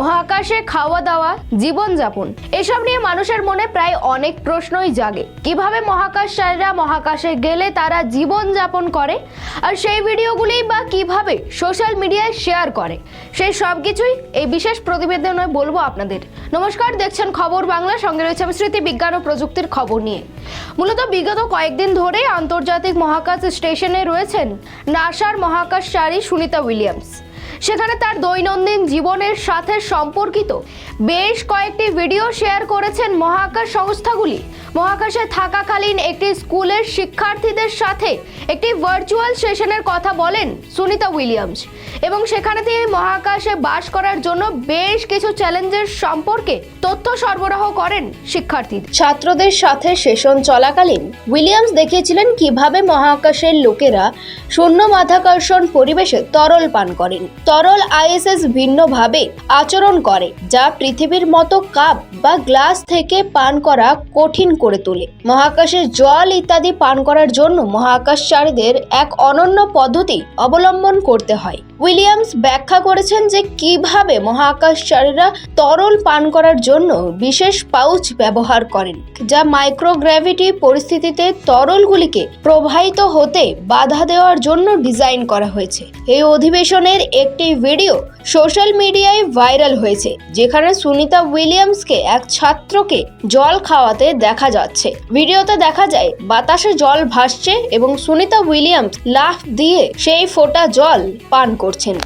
মহাকাশে খাওয়া দাওয়া, জীবনযাপন, এসব নিয়ে মানুষের মনে প্রায় অনেক প্রশ্নই জাগে। কীভাবে মহাকাশচারীরা মহাকাশে গেলে তারা জীবনযাপন করে? আর সেই ভিডিওগুলি বা কীভাবে সোশ্যাল মিডিয়ায় শেয়ার করে? সেই সব কিছুই এই বিশেষ প্রতিবেদনে বলব আপনাদের। নমস্কার, দেখছেন খবর বাংলা। সঙ্গে রয়েছে আমি স্মৃতি, বিজ্ঞান ও প্রযুক্তির খবর নিয়ে। মূলত বিগত কয়েকদিন ধরে আন্তর্জাতিক মহাকাশ স্টেশনে রয়েছেন নাসার মহাকাশচারী সুনিতা উইলিয়ামস। সেখানে তার দৈনন্দিন জীবনের সাথে সম্পর্কিত বেশ কয়েকটি ভিডিও শেয়ার করেছেন মহাকাশ সংস্থাগুলি। মহাকাশে থাকাকালীন একটি স্কুলের শিক্ষার্থীদের সাথে একটি ভার্চুয়াল সেশনের কথা বলেন সুনিতা উইলিয়ামস। এবং সেখানে তিনি মহাকাশে বাস করার জন্য বেশ কিছু চ্যালেঞ্জের সম্পর্কে তথ্য সরবরাহ করেন শিক্ষার্থী ছাত্রদের সাথে সেশন চলাকালীন উইলিয়ামস দেখিয়েছিলেন কীভাবে মহাকাশের লোকেরা শূন্য মাধ্যাকর্ষণ পরিবেশে তরল পান করেন। তরল আইএসএস ভিন্নভাবে আচরণ করে, যা পৃথিবীর মতো কাপ বা গ্লাস থেকে পান করা কঠিন করে তোলে। মহাকাশে জল ইত্যাদি পান করার জন্য মহাকাশচারীদের এক অনন্য পদ্ধতি অবলম্বন করতে হয়। উইলিয়ামস ব্যাখ্যা করেছেন যে কীভাবে মহাকাশচারীরা তরল পান করার জন্য বিশেষ পাউচ ব্যবহার করেন, যা মাইক্রোগ্র্যাভিটি পরিস্থিতিতে তরলগুলিকে প্রবাহিত হতে বাধা দেওয়ার জন্য ডিজাইন করা হয়েছে। এই অধিবেশনের একটি ভিডিও সোশ্যাল মিডিয়ায় ভাইরাল হয়েছে, যেখানে সুনিতা উইলিয়ামসকে এক ছাত্রকে জল খাওয়াতে দেখা যাচ্ছে। ভিডিওতে দেখা যায়, বাতাসে জল ভাসছে এবং সুনিতা উইলিয়ামস লাফ দিয়ে সেই ফোটা জল পান করছেন।